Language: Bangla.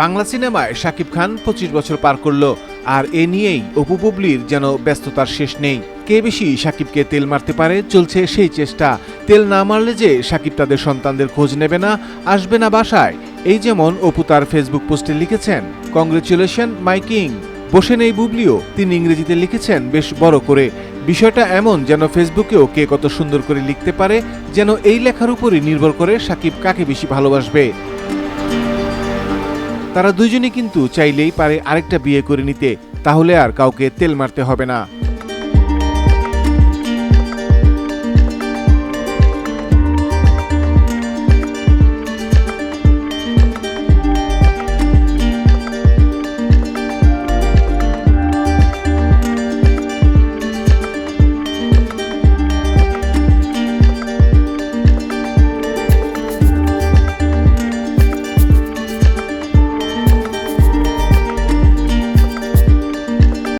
বাংলা সিনেমায় শাকিব খান পঁচিশ বছর পার করল, আর এ নিয়েই অপু বুবলির যেন ব্যস্ততার শেষ নেই। কে বেশি শাকিবকে তেল মারতে পারে, চলছে সেই চেষ্টা। তেল না মারলে যে শাকিব তাদের সন্তানদের খোঁজ নেবে না, আসবে না বাসায়। এই যেমন অপু তার ফেসবুক পোস্টে লিখেছেন, কংগ্রেচুলেশন মাই কিং। বসে নেই বুবলিও, তিনি ইংরেজিতে লিখেছেন বেশ বড় করে। বিষয়টা এমন যেন ফেসবুকেও কে কত সুন্দর করে লিখতে পারে, যেন এই লেখার উপরই নির্ভর করে সাকিব কাকে বেশি ভালোবাসবে। তারা দুজনে কিন্তু চাইলেই পারে আরেকটা বিয়ে করে নিতে, তাহলে আর কাউকে তেল মারতে হবে না।